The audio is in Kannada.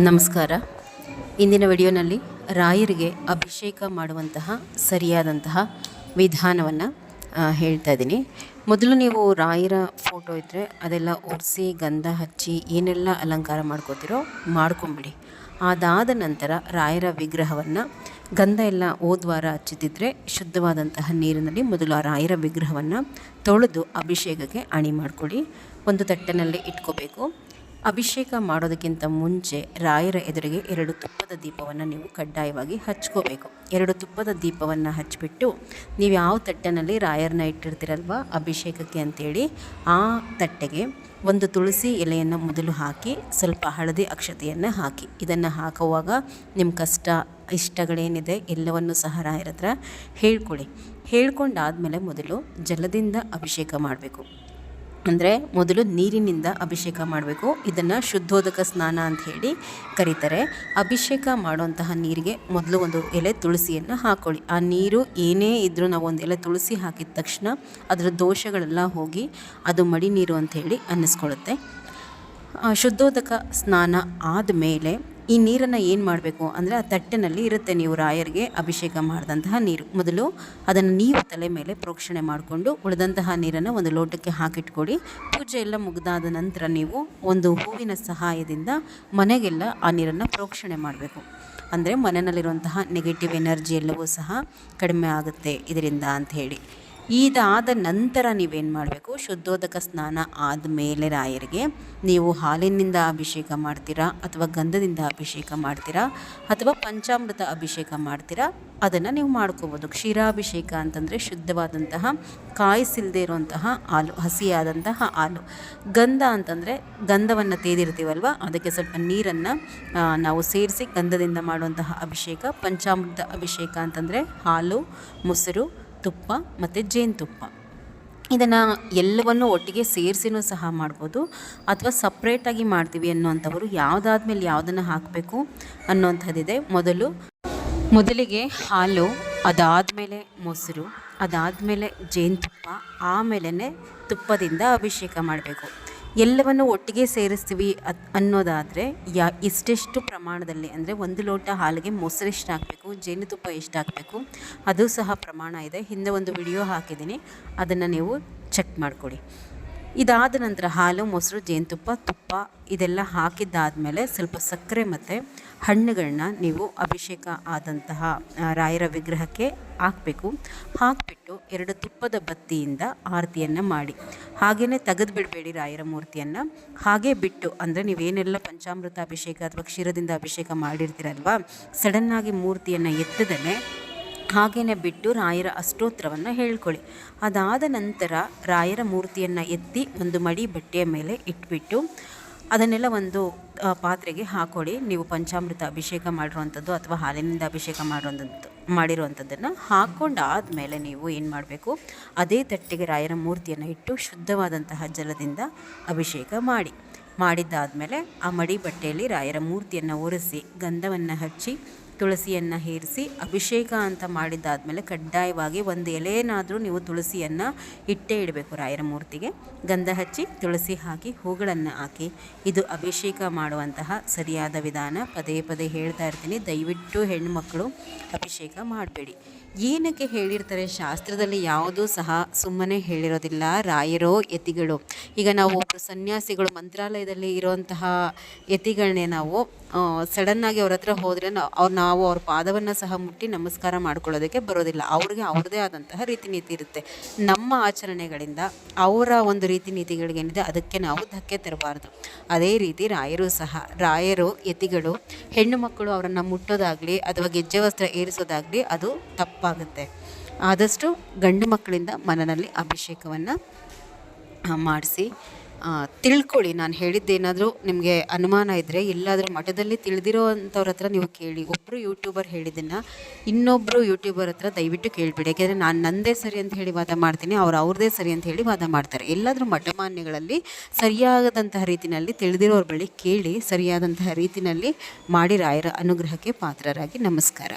ನಮಸ್ಕಾರ. ಇಂದಿನ ವಿಡಿಯೋನಲ್ಲಿ ರಾಯರಿಗೆ ಅಭಿಷೇಕ ಮಾಡುವಂತಹ ಸರಿಯಾದಂತಹ ವಿಧಾನವನ್ನು ಹೇಳ್ತಾ ಇದ್ದೀನಿ. ಮೊದಲು ನೀವು ರಾಯರ ಫೋಟೋ ಇದ್ದರೆ ಅದೆಲ್ಲ ಒರೆಸಿ, ಗಂಧ ಹಚ್ಚಿ ಏನೆಲ್ಲ ಅಲಂಕಾರ ಮಾಡ್ಕೋತಿರೋ ಮಾಡ್ಕೊಂಬಿಡಿ. ಅದಾದ ನಂತರ ರಾಯರ ವಿಗ್ರಹವನ್ನು ಗಂಧ ಎಲ್ಲ ಓದ್ವಾರ ಹಚ್ಚಿದ್ದಿದ್ರೆ ಶುದ್ಧವಾದಂತಹ ನೀರಿನಲ್ಲಿ ಮೊದಲು ಆ ರಾಯರ ವಿಗ್ರಹವನ್ನು ತೊಳೆದು ಅಭಿಷೇಕಕ್ಕೆ ಅಣಿ ಮಾಡಿಕೊಡಿ. ಒಂದು ತಟ್ಟೆನಲ್ಲಿ ಇಟ್ಕೋಬೇಕು. ಅಭಿಷೇಕ ಮಾಡೋದಕ್ಕಿಂತ ಮುಂಚೆ ರಾಯರ ಎದುರಿಗೆ ಎರಡು ತುಪ್ಪದ ದೀಪವನ್ನು ನೀವು ಕಡ್ಡಾಯವಾಗಿ ಹಚ್ಕೋಬೇಕು. ಎರಡು ತುಪ್ಪದ ದೀಪವನ್ನು ಹಚ್ಚಿಬಿಟ್ಟು ನೀವು ಯಾವ ತಟ್ಟೆನಲ್ಲಿ ರಾಯರನ್ನ ಇಟ್ಟಿರ್ತೀರಲ್ವ ಅಭಿಷೇಕಕ್ಕೆ ಅಂತೇಳಿ ಆ ತಟ್ಟೆಗೆ ಒಂದು ತುಳಸಿ ಎಲೆಯನ್ನು ಮೊದಲು ಹಾಕಿ, ಸ್ವಲ್ಪ ಹಳದಿ ಅಕ್ಷತೆಯನ್ನು ಹಾಕಿ. ಇದನ್ನು ಹಾಕುವಾಗ ನಿಮ್ಮ ಕಷ್ಟ, ಇಷ್ಟಗಳೇನಿದೆ ಎಲ್ಲವನ್ನು ಸಹ ರಾಯರ ಹತ್ರ ಹೇಳ್ಕೊಳ್ಳಿ. ಹೇಳ್ಕೊಂಡಾದಮೇಲೆ ಮೊದಲು ಜಲದಿಂದ ಅಭಿಷೇಕ ಮಾಡಬೇಕು. ಅಂದರೆ ಮೊದಲು ನೀರಿನಿಂದ ಅಭಿಷೇಕ ಮಾಡಬೇಕು. ಇದನ್ನು ಶುದ್ಧೋದಕ ಸ್ನಾನ ಅಂತ ಹೇಳಿ ಕರೀತಾರೆ. ಅಭಿಷೇಕ ಮಾಡುವಂತಹ ನೀರಿಗೆ ಮೊದಲು ಒಂದು ಎಲೆ ತುಳಸಿಯನ್ನು ಹಾಕ್ಕೊಳ್ಳಿ ಆ ನೀರು ಏನೇ ಇದ್ದರೂ ನಾವು ಒಂದು ಎಲೆ ತುಳಸಿ ಹಾಕಿದ ತಕ್ಷಣ ಅದರ ದೋಷಗಳೆಲ್ಲ ಹೋಗಿ ಅದು ಮಡಿ ನೀರು ಅಂತ ಹೇಳಿ ಅನ್ನಿಸ್ಕೊಳ್ಳುತ್ತೆ. ಶುದ್ಧೋದಕ ಸ್ನಾನ ಆದಮೇಲೆ ಈ ನೀರನ್ನು ಏನು ಮಾಡಬೇಕು? ಅಂದರೆ ಆ ತಟ್ಟೆನಲ್ಲಿ ಇರುತ್ತೆ ನೀವು ರಾಯರಿಗೆ ಅಭಿಷೇಕ ಮಾಡಿದಂತಹ ನೀರು. ಮೊದಲು ಅದನ್ನು ನೀವು ತಲೆ ಮೇಲೆ ಪ್ರೋಕ್ಷಣೆ ಮಾಡಿಕೊಂಡು ಉಳಿದಂತಹ ನೀರನ್ನು ಒಂದು ಲೋಟಕ್ಕೆ ಹಾಕಿಟ್ಕೊಡಿ. ಪೂಜೆ ಎಲ್ಲ ಮುಗಿದಾದ ನಂತರ ನೀವು ಒಂದು ಹೂವಿನ ಸಹಾಯದಿಂದ ಮನೆಗೆಲ್ಲ ಆ ನೀರನ್ನು ಪ್ರೋಕ್ಷಣೆ ಮಾಡಬೇಕು. ಅಂದರೆ ಮನೆಯಲ್ಲಿರುವಂತಹ ನೆಗೆಟಿವ್ ಎನರ್ಜಿ ಎಲ್ಲವೂ ಸಹ ಕಡಿಮೆ ಆಗುತ್ತೆ ಇದರಿಂದ ಅಂತ ಹೇಳಿ. ಇದಾದ ನಂತರ ನೀವೇನು ಮಾಡಬೇಕು? ಶುದ್ಧೋದಕ ಸ್ನಾನ ಆದ ಮೇಲೆ ರಾಯರಿಗೆ ನೀವು ಹಾಲಿನಿಂದ ಅಭಿಷೇಕ ಮಾಡ್ತೀರಾ? ಅಥವಾ ಗಂಧದಿಂದ ಅಭಿಷೇಕ ಮಾಡ್ತೀರಾ? ಅಥವಾ ಪಂಚಾಮೃತ ಅಭಿಷೇಕ ಮಾಡ್ತೀರಾ? ಅದನ್ನು ನೀವು ಮಾಡ್ಕೋಬೋದು. ಕ್ಷೀರಾಭಿಷೇಕ ಅಂತಂದರೆ ಶುದ್ಧವಾದಂತಹ ಕಾಯಿಸಿಲ್ಲದೆ ಇರುವಂತಹ ಹಾಲು, ಹಸಿಯಾದಂತಹ ಹಾಲು. ಗಂಧ ಅಂತಂದರೆ ಗಂಧವನ್ನು ತೇದಿರ್ತೀವಲ್ವ? ಅದಕ್ಕೆ ಸ್ವಲ್ಪ ನೀರನ್ನು ನಾವು ಸೇರಿಸಿ ಗಂಧದಿಂದ ಮಾಡುವಂತಹ ಅಭಿಷೇಕ, ಪಂಚಾಮೃತ ಅಭಿಷೇಕ ಅಂತಂದರೆ ಹಾಲು, ಮೊಸರು ತುಪ್ಪ ಮತ್ತು ಜೇನುತುಪ್ಪ ಇದನ್ನು ಎಲ್ಲವನ್ನು ಒಟ್ಟಿಗೆ ಸೇರಿಸಿನೂ ಸಹ ಮಾಡ್ಬೋದು. ಅಥವಾ ಸಪ್ರೇಟಾಗಿ ಮಾಡ್ತೀವಿ ಅನ್ನುವಂಥವರು ಯಾವುದಾದ್ಮೇಲೆ ಯಾವುದನ್ನು ಹಾಕಬೇಕು ಅನ್ನುವಂಥದ್ದಿದೆ. ಮೊದಲು ಮೊದಲಿಗೆ ಹಾಲು, ಅದಾದಮೇಲೆ ಮೊಸರು, ಅದಾದಮೇಲೆ ಜೇನುತುಪ್ಪ ಆಮೇಲೆ ತುಪ್ಪದಿಂದ ಅಭಿಷೇಕ ಮಾಡಬೇಕು. ಎಲ್ಲವನ್ನು ಒಟ್ಟಿಗೆ ಸೇರಿಸ್ತೀವಿ ಅನ್ನೋದಾದರೆ ಯಾ ಇಷ್ಟೆಷ್ಟು ಪ್ರಮಾಣದಲ್ಲಿ ಅಂದರೆ ಒಂದು ಲೋಟ ಹಾಲಿಗೆ ಮೊಸರು ಎಷ್ಟು ಹಾಕಬೇಕು ಜೇನುತುಪ್ಪ ಎಷ್ಟು ಹಾಕಬೇಕು ಅದು ಸಹ ಪ್ರಮಾಣ ಇದೆ. ಹಿಂದೆ ಒಂದು ವಿಡಿಯೋ ಹಾಕಿದ್ದೀನಿ. ಅದನ್ನು ನೀವು ಚೆಕ್ ಮಾಡಿಕೊಡಿ. ಇದಾದ ನಂತರ ಹಾಲು, ಮೊಸರು, ಜೇನುತುಪ್ಪ, ತುಪ್ಪ ಇದೆಲ್ಲ ಹಾಕಿದ್ದಾದಮೇಲೆ ಸ್ವಲ್ಪ ಸಕ್ಕರೆ ಮತ್ತು ಹಣ್ಣುಗಳನ್ನ ನೀವು ಅಭಿಷೇಕ ಆದಂತಹ ರಾಯರ ವಿಗ್ರಹಕ್ಕೆ ಹಾಕಬೇಕು. ಹಾಕಿಬಿಟ್ಟು ಎರಡು ತುಪ್ಪದ ಬತ್ತಿಯಿಂದ ಆರತಿಯನ್ನು ಮಾಡಿ. ಹಾಗೆಯೇ ತೆಗೆದು ಬಿಡಬೇಡಿ ರಾಯರ ಮೂರ್ತಿಯನ್ನು. ಹಾಗೆ ಬಿಟ್ಟು, ಅಂದರೆ ನೀವೇನೆಲ್ಲ ಪಂಚಾಮೃತ ಅಭಿಷೇಕ ಅಥವಾ ಕ್ಷೀರದಿಂದ ಅಭಿಷೇಕ ಮಾಡಿರ್ತೀರಲ್ವ, ಸಡನ್ನಾಗಿ ಮೂರ್ತಿಯನ್ನು ಎತ್ತದಲ್ಲೇ ಹಾಗೇನೆ ಬಿಟ್ಟು ರಾಯರ ಅಷ್ಟೋತ್ರವನ್ನು ಹೇಳ್ಕೊಳ್ಳಿ. ಅದಾದ ನಂತರ ರಾಯರ ಮೂರ್ತಿಯನ್ನು ಎತ್ತಿ ಒಂದು ಮಡಿ ಬಟ್ಟೆಯ ಮೇಲೆ ಇಟ್ಬಿಟ್ಟು ಅದನ್ನೆಲ್ಲ ಒಂದು ಪಾತ್ರೆಗೆ ಹಾಕೊಳ್ಳಿ ನೀವು ಪಂಚಾಮೃತ ಅಭಿಷೇಕ ಮಾಡಿರುವಂಥದ್ದು ಅಥವಾ ಹಾಲಿನಿಂದ ಅಭಿಷೇಕ ಮಾಡಿರುವಂಥದ್ದು, ಮಾಡಿರುವಂಥದ್ದನ್ನು ಹಾಕ್ಕೊಂಡಾದಮೇಲೆ ನೀವು ಏನು ಮಾಡಬೇಕು? ಅದೇ ತಟ್ಟೆಗೆ ರಾಯರ ಮೂರ್ತಿಯನ್ನು ಇಟ್ಟು ಶುದ್ಧವಾದಂತಹ ಜಲದಿಂದ ಅಭಿಷೇಕ ಮಾಡಿ. ಮಾಡಿದ್ದಾದಮೇಲೆ ಆ ಮಡಿ ಬಟ್ಟೆಯಲ್ಲಿ ರಾಯರ ಮೂರ್ತಿಯನ್ನು ಒರೆಸಿ ಗಂಧವನ್ನು ಹಚ್ಚಿ ತುಳಸಿಯನ್ನು ಹೇರಿಸಿ ಅಭಿಷೇಕ ಅಂತ ಮಾಡಿದ್ದಾದಮೇಲೆ ಕಡ್ಡಾಯವಾಗಿ ಒಂದು ಎಲೆನಾದರೂ ನೀವು ತುಳಸಿಯನ್ನು ಇಟ್ಟೇ ಇಡಬೇಕು ರಾಯರ ಮೂರ್ತಿಗೆ. ಗಂಧ ಹಚ್ಚಿ ತುಳಸಿ ಹಾಕಿ ಹೂಗಳನ್ನು ಹಾಕಿ ಇದು ಅಭಿಷೇಕ ಮಾಡುವಂತಹ ಸರಿಯಾದ ವಿಧಾನ. ಪದೇ ಪದೇ ಹೇಳ್ತಾ ಇರ್ತೀನಿ, ದಯವಿಟ್ಟು ಹೆಣ್ಣುಮಕ್ಕಳು ಅಭಿಷೇಕ ಮಾಡಬೇಡಿ. ಏನಕ್ಕೆ ಹೇಳಿರ್ತಾರೆ? ಶಾಸ್ತ್ರದಲ್ಲಿ ಯಾವುದೂ ಸಹ ಸುಮ್ಮನೆ ಹೇಳಿರೋದಿಲ್ಲ. ರಾಯರೋ ಯತಿಗಳು. ಈಗ ನಾವು ಒಬ್ಬರು ಸನ್ಯಾಸಿಗಳು, ಮಂತ್ರಾಲಯದಲ್ಲಿ ಇರುವಂತಹ ಯತಿಗಳನ್ನೇ ನಾವು ಸಡನ್ನಾಗಿ ಅವ್ರ ಹತ್ರ ಹೋದರೆ ಅವ್ರು ನಾವು ಅವ್ರ ಪಾದವನ್ನು ಸಹ ಮುಟ್ಟಿ ನಮಸ್ಕಾರ ಮಾಡ್ಕೊಳ್ಳೋದಕ್ಕೆ ಬರೋದಿಲ್ಲ. ಅವ್ರಿಗೆ ಅವ್ರದ್ದೇ ಆದಂತಹ ರೀತಿ ನೀತಿ ಇರುತ್ತೆ. ನಮ್ಮ ಆಚರಣೆಗಳಿಂದ ಅವರ ಒಂದು ರೀತಿ ನೀತಿಗಳಿಗೇನಿದೆ ಅದಕ್ಕೆ ನಾವು ಧಕ್ಕೆ ತರಬಾರ್ದು. ಅದೇ ರೀತಿ ರಾಯರು ಸಹ, ರಾಯರು, ಯತಿಗಳು, ಹೆಣ್ಣು ಮಕ್ಕಳು ಅವರನ್ನು ಮುಟ್ಟೋದಾಗಲಿ ಅಥವಾ ಗೆಜ್ಜೆ ವಸ್ತ್ರ ಏರಿಸೋದಾಗಲಿ ಅದು ತಪ್ಪಾಗುತ್ತೆ. ಆದಷ್ಟು ಗಂಡು ಮಕ್ಕಳಿಂದ ಮನನಲ್ಲಿ ಅಭಿಷೇಕವನ್ನು ಮಾಡಿಸಿ ತಿಳ್ಕೊಳ್ಳಿ ನಾನು ಹೇಳಿದ್ದೇನಾದರೂ ನಿಮಗೆ ಅನುಮಾನ ಇದ್ದರೆ ಎಲ್ಲಾದರೂ ಮಠದಲ್ಲಿ ತಿಳಿದಿರೋ ಅಂಥವ್ರ ಹತ್ರ ನೀವು ಕೇಳಿ. ಒಬ್ಬರು ಯೂಟ್ಯೂಬರ್ ಹೇಳಿದ್ದನ್ನು ಇನ್ನೊಬ್ಬರು ಯೂಟ್ಯೂಬರ್ ಹತ್ರ ದಯವಿಟ್ಟು ಕೇಳಿಬಿಡಿ. ಯಾಕೆಂದರೆ ನಾನು ನಂದೇ ಸರಿ ಅಂತ ಹೇಳಿ ವಾದ ಮಾಡ್ತೀನಿ, ಅವ್ರು ಅವ್ರದೇ ಸರಿ ಅಂತ ಹೇಳಿ ವಾದ ಮಾಡ್ತಾರೆ. ಎಲ್ಲಾದರೂ ಮಠಮಾನ್ಯಗಳಲ್ಲಿ ಸರಿಯಾದಂತಹ ರೀತಿಯಲ್ಲಿ ತಿಳಿದಿರೋರ ಬಳಿ ಕೇಳಿ, ಸರಿಯಾದಂತಹ ರೀತಿಯಲ್ಲಿ ಮಾಡಿ ರಾಯರ ಅನುಗ್ರಹಕ್ಕೆ ಪಾತ್ರರಾಗಿ ನಮಸ್ಕಾರ.